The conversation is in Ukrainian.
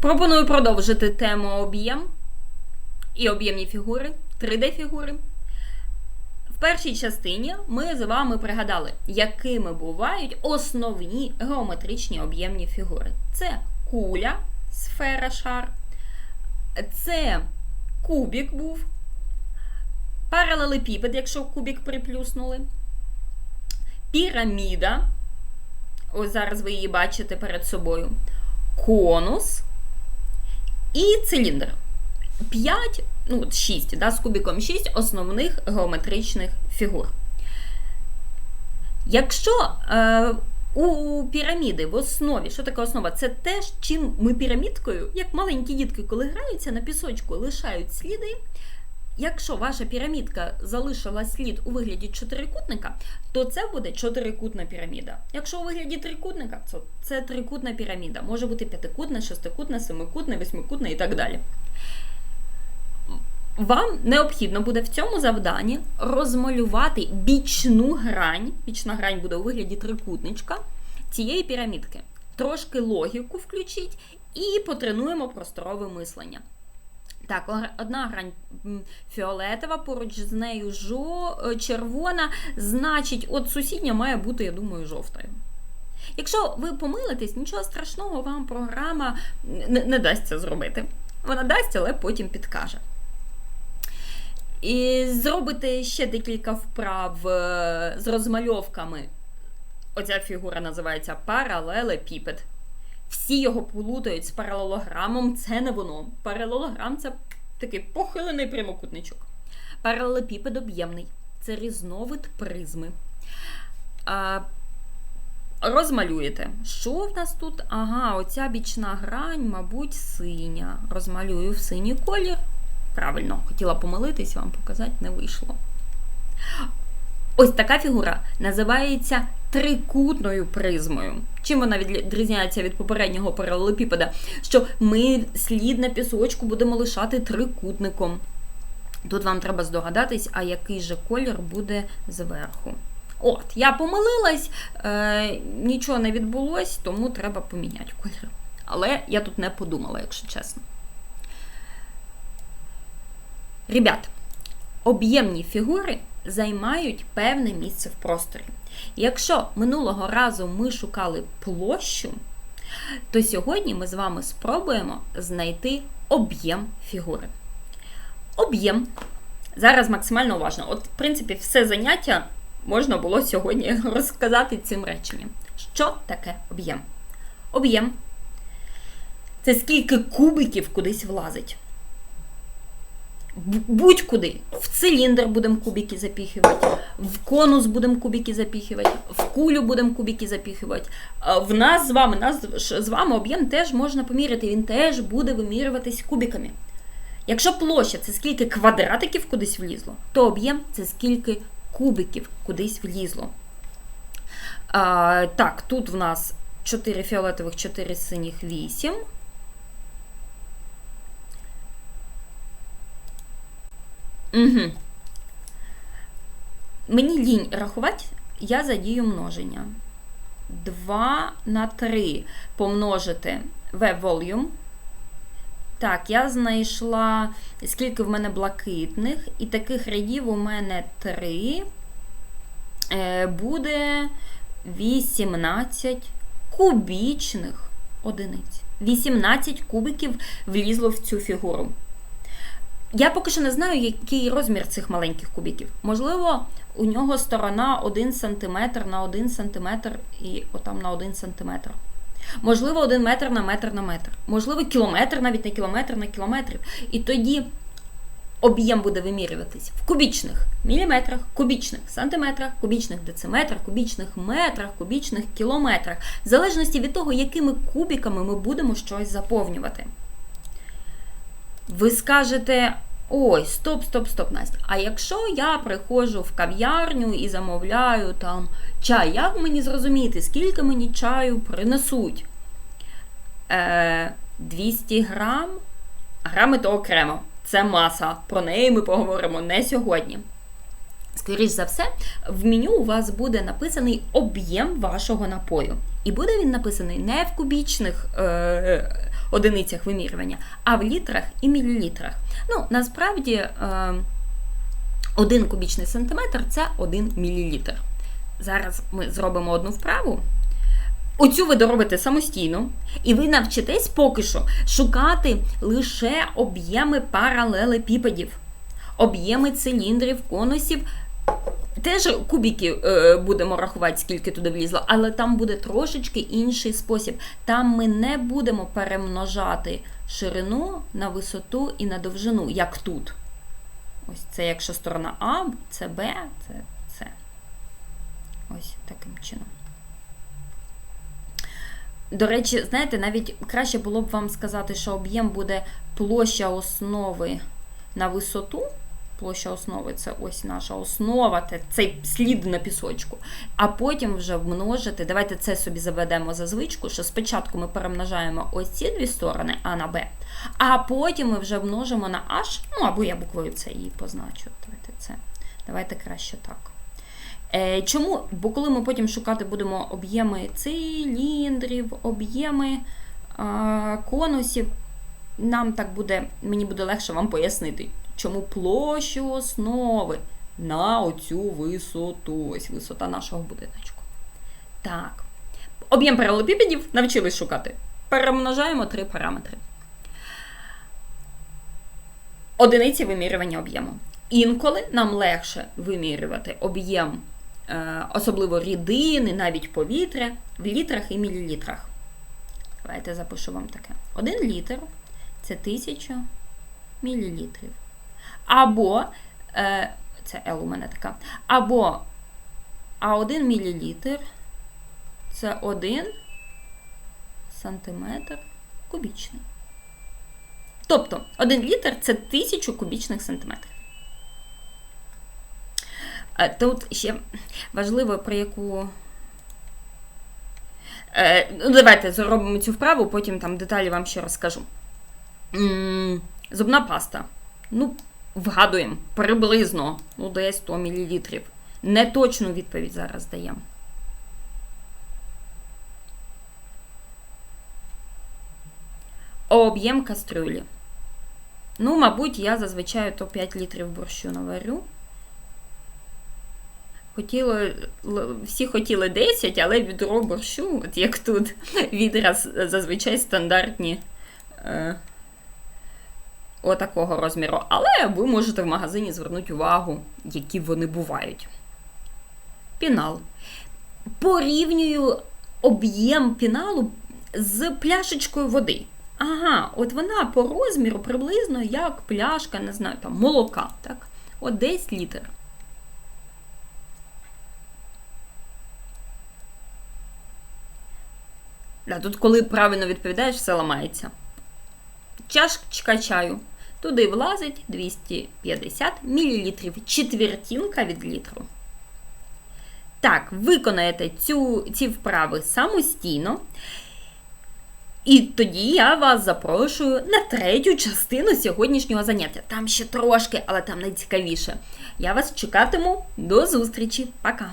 Пропоную продовжити тему об'єм і об'ємні фігури, 3D-фігури. В першій частині ми з вами пригадали, якими бувають основні геометричні об'ємні фігури. Це куля, сфера, шар, це кубік був, паралелепіпед, якщо кубік приплюснули, піраміда. Ось зараз ви її бачите перед собою. Конус і циліндр. 5, ну, 6, да, з кубіком 6 основних геометричних фігур. Якщо е, у піраміди в основі, що таке основа? Це те, чим ми пірамідкою, як маленькі дітки, коли граються на пісочку, лишають сліди. Якщо ваша пірамідка залишила слід у вигляді чотирикутника, то це буде чотирикутна піраміда. Якщо у вигляді трикутника, то це трикутна піраміда. Може бути п'ятикутна, шестикутна, семикутна, восьмикутна і так далі. Вам необхідно буде в цьому завданні розмалювати бічну грань. Бічна грань буде у вигляді трикутничка цієї пірамідки. Трошки логіку включіть і потренуємо просторове мислення. Так, одна грань фіолетова, поруч з нею жо, червона, значить, от сусідня має бути, я думаю, жовтою. Якщо ви помилитесь, нічого страшного вам програма не, не дасть це зробити. Вона дасть, але потім підкаже. І зробите ще декілька вправ е, з розмальовками. Оця фігура називається паралелепіпед. Всі його плутають з паралелограмом, це не воно. Паралелограм це такий похилений прямокутничок. Паралелепіпед об'ємний. Це різновид призми. А, Розмалюєте. Що в нас тут? Ага, оця бічна грань, мабуть, синя. Розмалюю в синій колір. Правильно, хотіла помилитись, вам показати, не вийшло. Ось така фігура називається трикутною призмою. Чим вона відрізняється від попереднього паралелепіпеда? Що ми слід на пісочку будемо лишати трикутником. Тут вам треба здогадатись, а який же колір буде зверху. От, я помилилась, е, нічого не відбулось, тому треба поміняти колір. Але я тут не подумала, якщо чесно. Ребят, об'ємні фігури займають певне місце в просторі. Якщо минулого разу ми шукали площу, то сьогодні ми з вами спробуємо знайти об'єм фігури. Об'єм. Зараз максимально уважно. От, в принципі, все заняття можна було сьогодні розказати цим реченням. Що таке об'єм? Об'єм це скільки кубиків кудись влазить будь-куди. В циліндр будемо кубики запіхувати, в конус будемо кубики запіхувати, в кулю будемо кубики запіхувати. В нас з вами нас з вами об'єм теж можна поміряти, він теж буде вимірюватись кубиками. Якщо площа це скільки квадратиків кудись влізло, то об'єм це скільки кубиків кудись влізло. А, Так, тут в нас 4 фіолетових, 4 синіх, 8. Угу. Мені лінь рахувати, я задію множення. 2 на 3 помножити в volume. Так, я знайшла, скільки в мене блакитних, і таких рядів у мене 3. Е, буде 18 кубічних одиниць. 18 кубиків влізло в цю фігуру. Я поки що не знаю, який розмір цих маленьких кубіків. Можливо, у нього сторона 1 см на 1 см і отам на 1 см. Можливо, 1 метр на метр на метр. Можливо, кілометр навіть на кілометр на кілометр. І тоді об'єм буде вимірюватись в кубічних міліметрах, кубічних сантиметрах, кубічних дециметрах, кубічних метрах, кубічних кілометрах, в залежності від того, якими кубіками ми будемо щось заповнювати. Ви скажете, ой, стоп, стоп, стоп, Настя. А якщо я приходжу в кав'ярню і замовляю там чай, як мені зрозуміти, скільки мені чаю принесуть? Е, 200 грам, грами то окремо. Це маса. Про неї ми поговоримо не сьогодні. Скоріше за все, в меню у вас буде написаний об'єм вашого напою. І буде він написаний не в кубічних е, одиницях вимірювання, а в літрах і мілілітрах. Ну, насправді, е, один кубічний сантиметр це 1 мілілітр. Зараз ми зробимо одну вправу. Оцю ви доробите самостійно, і ви навчитесь поки що шукати лише об'єми паралелепіпедів, об'єми циліндрів, конусів. Теж кубики е, будемо рахувати, скільки туди влізло, але там буде трошечки інший спосіб. Там ми не будемо перемножати ширину на висоту і на довжину, як тут. Ось це якщо сторона А, це Б, це С. Ось таким чином. До речі, знаєте, навіть краще було б вам сказати, що об'єм буде площа основи на висоту. Площа основи це ось наша основа, цей слід на пісочку. А потім вже множити. Давайте це собі заведемо за звичку, що спочатку ми перемножаємо ось ці дві сторони А на Б, а потім ми вже множимо на H, ну або я буквою С її позначу. Давайте це. Давайте краще так. Е, чому? Бо коли ми потім шукати будемо об'єми циліндрів, об'єми конусів, нам так буде, мені буде легше вам пояснити, чому площу основи на оцю висоту. Ось висота нашого будиночку. Так. Об'єм паралелепіпедів навчились шукати. Перемножаємо три параметри. Одиниці вимірювання об'єму. Інколи нам легше вимірювати об'єм, е, особливо рідини, навіть повітря, в літрах і мілілітрах. Давайте запишу вам таке. Один літр це 1000 мілілітрів. Або, е, це L у мене така, або а 1 мілілітр це 1 сантиметр кубічний. Тобто 1 літр це 1000 кубічних сантиметрів. Тут ще важливо, про яку. Е, ну, Давайте зробимо цю вправу, потім там деталі вам ще розкажу. Зубна паста. Ну, вгадуємо, приблизно, ну, десь 100 мл. Неточну відповідь зараз даємо. Об'єм кастрюлі. Ну, мабуть, я зазвичай то 5 літрів борщу наварю. Хотіли, всі хотіли 10, але відро борщу, от як тут відраз зазвичай стандартні е, отакого розміру. Але ви можете в магазині звернути увагу, які вони бувають. Пінал. Порівнюю об'єм піналу з пляшечкою води. Ага, от вона по розміру приблизно як пляшка, не знаю, там, молока. так? От десь літр. Да, Тут, коли правильно відповідаєш, все ламається. Чашечка чаю. Туди влазить 250 мл, четвертинка від літру. Так, виконаєте цю, ці вправи самостійно. І тоді я вас запрошую на третю частину сьогоднішнього заняття. Там ще трошки, але там найцікавіше. Я вас чекатиму. До зустрічі. Пока!